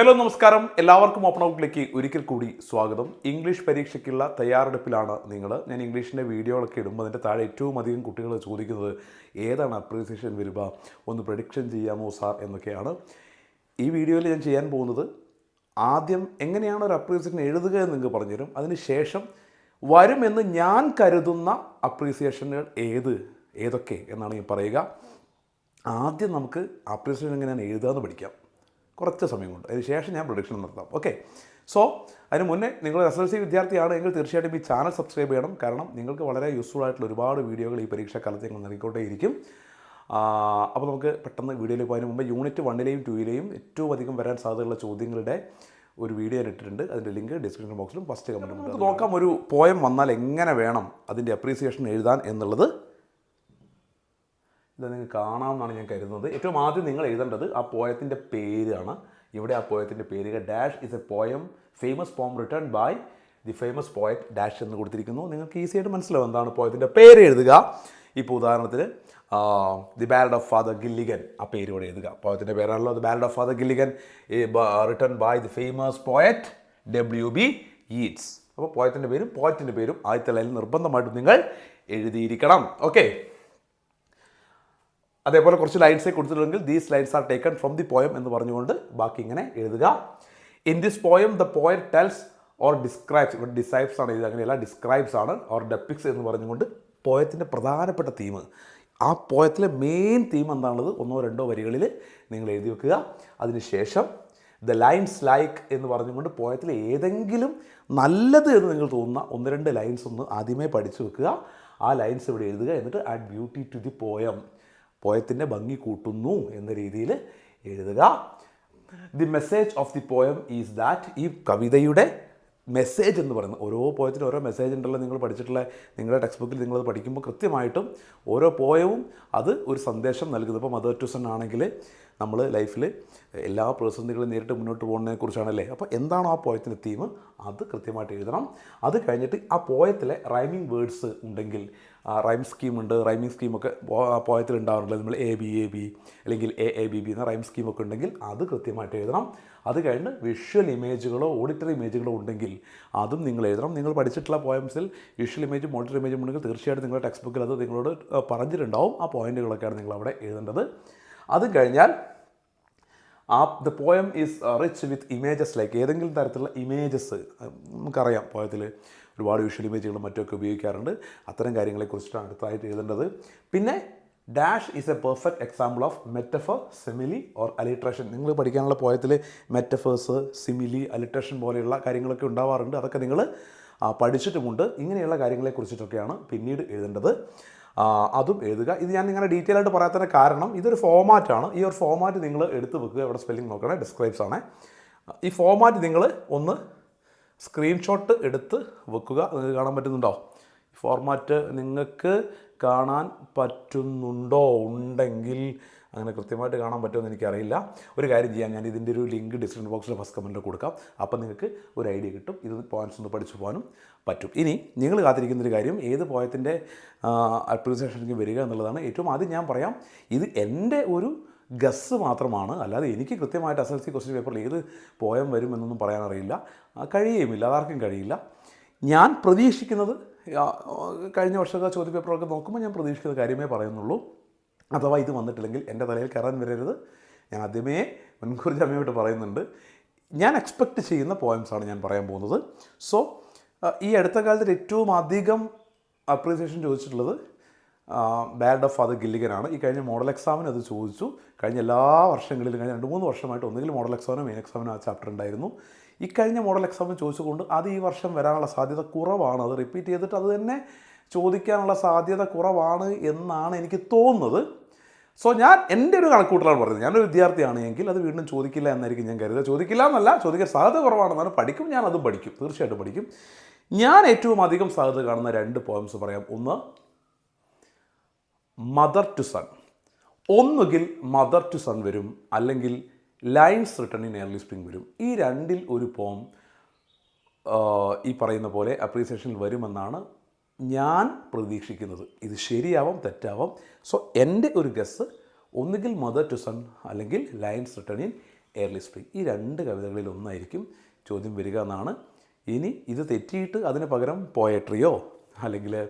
Hello നമസ്കാരം. എല്ലാവർക്കും open ഔട്ടിലേക്ക് ഒരിക്കൽ കൂടി സ്വാഗതം. ഇംഗ്ലീഷ് പരീക്ഷയ്ക്കുള്ള തയ്യാറെടുപ്പിലാണ് നിങ്ങൾ ഞാൻ ഇംഗ്ലീഷിന്റെ വീഡിയോകളൊക്കെ ഇടുമ്പോൾ അതിന്റെ താഴെ ഏറ്റവും അധികം കുട്ടികൾ ചോദിക്കുന്നത് ഏതാണ് അപ്രീസിയേഷൻ വരിക? ഒന്ന് പ്രഡിക്ഷൻ ചെയ്യാമോ സാർ എന്നൊക്കെയാണ്. ഈ വീഡിയോയിൽ ഞാൻ ചെയ്യാൻ പോകുന്നത് ആദ്യം എങ്ങനെയാണ് ഒരു അപ്രീസിയേഷൻ എഴുതുക എന്ന് നിങ്ങൾക്ക് പറഞ്ഞുതരും. അതിന് ശേഷം വരുമെന്ന് ഞാൻ കരുതുന്ന അപ്രീസിയേഷനുകൾ ഏത്? ഏതൊക്കെ? എന്നാണ് ഞാൻ പറയുക. ആദ്യം നമുക്ക് അപ്രീസിയേഷൻ എങ്ങനെയാണ് എഴുതുക എന്ന് പഠിക്കാം. കുറച്ച് സമയം കൊണ്ട് അതിന് ശേഷം ഞാൻ പ്രൊഡിക്ഷൻ നടത്താം. ഓക്കെ സോ അതിന് മുന്നേ നിങ്ങൾ എസ് എൽ സി വിദ്യാർത്ഥിയാണ് എങ്കിൽ തീർച്ചയായിട്ടും ഈ ചാനൽ സബ്സ്ക്രൈബ് ചെയ്യണം. കാരണം നിങ്ങൾക്ക് വളരെ യൂസ്ഫുൾ ആയിട്ടുള്ള ഒരുപാട് വീഡിയോകൾ ഈ പരീക്ഷാക്കാലത്ത് ഞങ്ങൾ നൽകിക്കൊണ്ടേയിരിക്കും. അപ്പോൾ നമുക്ക് പെട്ടെന്ന് വീഡിയോയിൽ പോകാൻ മുമ്പ് യൂണിറ്റ് വണ്ണിലെയും ടൂയിലെയും ഏറ്റവും അധികം വരാൻ സാധ്യതയുള്ള ചോദ്യങ്ങളുടെ ഒരു വീഡിയോ ഞാൻ ഇട്ടിട്ടുണ്ട്. അതിന്റെ ലിങ്ക് ഡിസ്ക്രിപ്ഷൻ ബോക്സിലും ഫസ്റ്റ് കമന്റും നമുക്ക് നോക്കാം. ഒരു പോയം വന്നാൽ എങ്ങനെ വേണം അതിന്റെ അപ്രീസിയേഷൻ എഴുതാൻ എന്നുള്ളത്. ഇത് നിങ്ങൾക്ക് കാണാമെന്നാണ് ഞാൻ കരുതുന്നത്. ഏറ്റവും ആദ്യം നിങ്ങൾ എഴുതേണ്ടത് ആ പോയത്തിന്റെ പേരാണ്. ഇവിടെ ആ പോയത്തിന്റെ പേര് dash is a poem famous poem written by the famous poet dash എന്ന് കൊടുത്തിരിക്കുന്നു. നിങ്ങൾക്ക് ഈസി ആയിട്ട് മനസ്സിലാവും എന്താണ് പോയത്തിന്റെ പേര് എഴുതുക. ഇപ്പോൾ ഉദാഹരണത്തിന് the ballad of Father Gilligan ആ പേര് ഇവിടെ എഴുതുക. പോയത്തിന്റെ പേരാണല്ലോ the ballad of Father Gilligan written by the famous poet W B Yeats അപ്പോൾ പോയത്തിന്റെ പേരും പോയറ്റിന്റെ പേരും ആദ്യത്തെ ലൈനിൽ നിർബന്ധമായിട്ടും നിങ്ങൾ എഴുതിയിരിക്കണം. ഓക്കെ അതേപോലെ കുറച്ച് ലൈൻസേ കൊടുത്തിട്ടുണ്ടെങ്കിൽ these lines are taken from the poem എന്ന് പറഞ്ഞുകൊണ്ട് ബാക്കി ഇങ്ങനെ എഴുതുക. In this poem the poet tells or describes ഇവിടെ ഡിസൈബ്സ് ആണ് ഇത്. അങ്ങനെയല്ല ഡിസ്ക്രൈബ്സ് ആണ് ഓർ ഡെപ്പിക്സ് എന്ന് പറഞ്ഞുകൊണ്ട് പോയത്തിന്റെ പ്രധാനപ്പെട്ട തീം ആ പോയത്തിലെ മെയിൻ തീം എന്താണുള്ളത്? ഒന്നോ രണ്ടോ വരികളിൽ നിങ്ങൾ എഴുതി വെക്കുക. അതിനുശേഷം ദ ലൈൻസ് ലൈക്ക് എന്ന് പറഞ്ഞുകൊണ്ട് പോയത്തിലെ ഏതെങ്കിലും നല്ലത് എന്ന് നിങ്ങൾ തോന്നുന്ന ഒന്ന് രണ്ട് ലൈൻസ് ഒന്ന് ആദ്യമേ പഠിച്ചു വെക്കുക. ആ ലൈൻസ് ഇവിടെ എഴുതുക. എന്നിട്ട് add beauty to the poem പോയത്തിന്റെ ഭംഗി കൂട്ടുന്നു എന്ന രീതിയിൽ എഴുതുക. The message of the poem is that ഈ കവിതയുടെ മെസ്സേജ് എന്ന് പറയുന്നത് ഓരോ പോയത്തിനും ഓരോ മെസ്സേജ് ഉണ്ടല്ലോ നിങ്ങൾ പഠിച്ചിട്ടുള്ള നിങ്ങളുടെ ടെക്സ്റ്റ് ബുക്കിൽ നിങ്ങളത് പഠിക്കുമ്പോൾ കൃത്യമായിട്ടും ഓരോ പോയവും അത് ഒരു സന്ദേശം നൽകുന്നത് ഇപ്പോൾ മദർ ട്യൂസൺ ആണെങ്കിൽ നമ്മൾ ലൈഫിൽ എല്ലാ പ്രതിസന്ധികളും നേരിട്ട് മുന്നോട്ട് പോകുന്നതിനെ കുറിച്ചാണല്ലേ? അപ്പോൾ എന്താണോ ആ പോയത്തിന്റെ തീം അത് കൃത്യമായിട്ട് എഴുതണം. അത് കഴിഞ്ഞിട്ട് ആ പോയത്തിലെ റൈമിംഗ് വേർഡ്സ് ഉണ്ടെങ്കിൽ റൈം സ്കീമുണ്ട് റൈമിംഗ് സ്കീമൊക്കെ പോയത്തിൽ ഉണ്ടാവാറുണ്ട്. നമ്മൾ എ ബി എ ബി അല്ലെങ്കിൽ എ എ ബി ബി എന്ന റൈം സ്കീമൊക്കെ ഉണ്ടെങ്കിൽ അത് കൃത്യമായിട്ട് എഴുതണം. അത് കഴിഞ്ഞ് വിഷ്വൽ ഇമേജുകളോ ഓഡിറ്ററി ഇമേജുകളോ ഉണ്ടെങ്കിൽ അതും നിങ്ങൾ എഴുതണം. നിങ്ങൾ പഠിച്ചിട്ടുള്ള പോയംസിൽ വിഷ്വൽ ഇമേജും ഓഡിറ്ററി ഇമേജും ഉണ്ടെങ്കിൽ തീർച്ചയായിട്ടും നിങ്ങളുടെ ടെക്സ്റ്റ് ബുക്കിൽ അത് നിങ്ങളോട് പറഞ്ഞിട്ടുണ്ടാവും. ആ പോയിന്റുകളൊക്കെയാണ് നിങ്ങൾ അവിടെ എഴുതേണ്ടത്. അത് കഴിഞ്ഞാൽ ആ the poem is rich with images like ഏതെങ്കിലും തരത്തിലുള്ള ഇമേജസ് നമുക്കറിയാം പോയത്തിൽ ഒരുപാട് വിഷ്വൽ ഇമേജുകളും മറ്റുമൊക്കെ ഉപയോഗിക്കാറുണ്ട്. അത്തരം കാര്യങ്ങളെക്കുറിച്ചിട്ടാണ് അടുത്തായിട്ട് എഴുതേണ്ടത്. പിന്നെ dash is a perfect example of metaphor simile or alliteration നിങ്ങൾ പഠിക്കാനുള്ള പോയത്തിൽ മെറ്റഫേഴ്സ് സിമിലി അലിട്രേഷൻ പോലെയുള്ള കാര്യങ്ങളൊക്കെ ഉണ്ടാവാറുണ്ട്. അതൊക്കെ നിങ്ങൾ പഠിച്ചിട്ടുമുണ്ട്. ഇങ്ങനെയുള്ള കാര്യങ്ങളെക്കുറിച്ചിട്ടൊക്കെയാണ് പിന്നീട് എഴുതേണ്ടത്. അതും എഴുതുക. ഇത് ഞാൻ നിങ്ങളുടെ ഡീറ്റെയിൽ ആയിട്ട് പറയാത്തതിന് കാരണം ഇതൊരു ഫോമാറ്റാണ് ഈ ഒരു ഫോമാറ്റ് നിങ്ങൾ എടുത്ത് വെക്കുക. ഇവിടെ സ്പെല്ലിംഗ് നോക്കണേ? ഡിസ്ക്രൈബ്സ് ആണ്. ഈ ഫോമാറ്റ് നിങ്ങൾ ഒന്ന് സ്ക്രീൻഷോട്ട് എടുത്ത് വെക്കുക. നിങ്ങൾക്ക് കാണാൻ പറ്റുന്നുണ്ടോ? ഫോർമാറ്റ് നിങ്ങൾക്ക് കാണാൻ പറ്റുന്നുണ്ടോ? ഉണ്ടെങ്കിൽ അങ്ങനെ കൃത്യമായിട്ട് കാണാൻ പറ്റുമെന്ന് എനിക്കറിയില്ല. ഒരു കാര്യം ചെയ്യാം. ഞാൻ ഇതിന്റെ ഒരു ലിങ്ക് ഡിസ്ക്രിപ്ഷൻ ബോക്സിൽ ഫസ്റ്റ് കമന്റിൽ കൊടുക്കാം. അപ്പം നിങ്ങൾക്ക് ഒരു ഐഡിയ കിട്ടും. ഇത് പോയിന്റ്സ് ഒന്ന് പഠിച്ചു പോകാനും പറ്റും. ഇനി നിങ്ങൾ കാത്തിരിക്കുന്ന ഒരു കാര്യം. ഏത് പോയത്തിന്റെ അപ്രീസിയേഷനിലേക്ക് വരിക എന്നുള്ളതാണ് ഏറ്റവും ആദ്യം ഞാൻ പറയാം. ഇത് എന്റെ ഒരു ഗസ് മാത്രമാണ്. അല്ലാതെ എനിക്ക് കൃത്യമായിട്ട് എസ് എൽ സി ക്വസ്റ്റ്യൻ പേപ്പറിൽ ഏത് പോയം വരും എന്നൊന്നും പറയാനറിയില്ല. കഴിയുമില്ല അതാർക്കും കഴിയില്ല. ഞാൻ പ്രതീക്ഷിക്കുന്നത് കഴിഞ്ഞ വർഷത്തെ ചോദ്യപേപ്പറൊക്കെ നോക്കുമ്പോൾ ഞാൻ പ്രതീക്ഷിക്കുന്ന കാര്യമേ പറയുന്നുള്ളൂ. അഥവാ ഇത് വന്നിട്ടില്ലെങ്കിൽ എന്റെ തലയിൽ കയറാൻ വരരുത്. ഞാൻ ആദ്യമേ മുൻകൂർ ജാമ്യമായിട്ട് പറയുന്നുണ്ട്. ഞാൻ എക്സ്പെക്റ്റ് ചെയ്യുന്ന പോയിൻസാണ് ഞാൻ പറയാൻ പോകുന്നത്. സോ ഈ അടുത്ത കാലത്ത് ഏറ്റവും അധികം അപ്രീസിയേഷൻ ചോദിച്ചിട്ടുള്ളത് ബാഡ് ഓഫ് ഫാദർ ഗില്ലിഗനാണ് ഈ കഴിഞ്ഞ മോഡൽ എക്സാമിന് അത് ചോദിച്ചു. കഴിഞ്ഞ എല്ലാ വർഷങ്ങളിലും കഴിഞ്ഞ രണ്ട് മൂന്ന് വർഷമായിട്ട് ഒന്നുകിൽ മോഡൽ എക്സാമിനോ മെയിൻ എക്സാമിനോ ആ ചാപ്റ്റർ ഉണ്ടായിരുന്നു. ഈ കഴിഞ്ഞ മോഡൽ എക്സാമിന് ചോദിച്ചുകൊണ്ട് അത് ഈ വർഷം വരാനുള്ള സാധ്യത കുറവാണ്. അത് റിപ്പീറ്റ് ചെയ്തിട്ട് അത് തന്നെ ചോദിക്കാനുള്ള സാധ്യത കുറവാണ് എന്നാണ് എനിക്ക് തോന്നുന്നത്. സോ ഞാൻ എന്റെ ഒരു കണക്കൂട്ടലാണ് പറയുന്നത് ഞാനൊരു വിദ്യാർത്ഥിയാണ് എങ്കിൽ അത് വീണ്ടും ചോദിക്കില്ല എന്നായിരിക്കും ഞാൻ കരുതുക. ചോദിക്കില്ല എന്നല്ല ചോദിക്കാൻ സാധ്യത കുറവാണെന്നാണ് പഠിക്കും ഞാൻ അതും പഠിക്കും തീർച്ചയായിട്ടും പഠിക്കും. ഞാൻ ഏറ്റവും അധികം സാധ്യത കാണുന്ന രണ്ട് പോയംസ് പറയാം. ഒന്ന് മദർ ടു സൺ ഒന്നുകിൽ മദർ ടു സൺ വരും അല്ലെങ്കിൽ lines written in early spring വരും. ഈ രണ്ടിൽ ഒരു പോം ഈ പറയുന്ന പോലെ അപ്രീസിയേഷനിൽ വരുമെന്നാണ് ഞാൻ പ്രതീക്ഷിക്കുന്നത്. ഇത് ശരിയാവാം തെറ്റാവാം. സോ എന്റെ ഒരു ഗസ് ഒന്നുകിൽ മദർ ടു സൺ അല്ലെങ്കിൽ lines written in early spring. ഈ രണ്ട് കവിതകളിൽ ഒന്നായിരിക്കും ചോദ്യം വരിക എന്നാണ്. ഇനി ഇത് തെറ്റിയിട്ട് അതിന് പകരം പോയട്രിയോ അല്ലെങ്കിൽ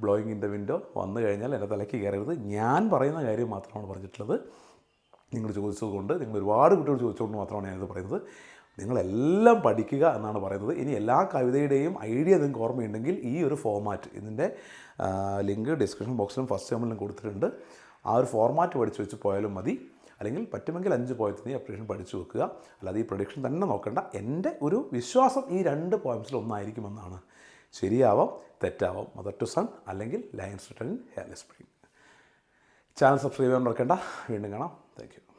ബ്ലോയിങ് ഇൻ ദ വിൻഡോ വന്നു കഴിഞ്ഞാൽ എന്റെ തലയ്ക്ക് കയറരുത്. ഞാൻ പറയുന്ന കാര്യം മാത്രമാണ് പറഞ്ഞിട്ടുള്ളത്. നിങ്ങൾ ചോദിച്ചതുകൊണ്ട് നിങ്ങൾ ഒരുപാട് കുട്ടികൾ ചോദിച്ചുകൊണ്ട് മാത്രമാണ് ഞാനിത് പറയുന്നത്. നിങ്ങളെല്ലാം പഠിക്കുക എന്നാണ് പറയുന്നത്. ഇനി എല്ലാ കവിതയുടെയും ഐഡിയ നിങ്ങൾക്ക് ഓർമ്മയുണ്ടെങ്കിൽ ഈ ഒരു ഫോർമാറ്റ് ഇതിന്റെ ലിങ്ക് ഡിസ്ക്രിപ്ഷൻ ബോക്സിലും ഫസ്റ്റ് ടൈമിലും കൊടുത്തിട്ടുണ്ട്. ആ ഒരു ഫോർമാറ്റ് പഠിച്ചു വെച്ച് പോയാലും മതി. അല്ലെങ്കിൽ പറ്റുമെങ്കിൽ അഞ്ച് പോയത്തിന് ഈ അപ്ഡേഷൻ പഠിച്ചു വെക്കുക. അല്ലാതെ ഈ പ്രൊഡിക്ഷൻ തന്നെ നോക്കേണ്ട. എന്റെ ഒരു വിശ്വാസം ഈ രണ്ട് പോയിന്റ്സിൽ ഒന്നായിരിക്കുമെന്നാണ്. ശരിയാവാം തെറ്റാവാം മദർ ടു സൺ അല്ലെങ്കിൽ lines written early spring channel subscribe ചെയ്യാൻ മറക്കണ്ട. വീണ്ടും കാണാം. താങ്ക്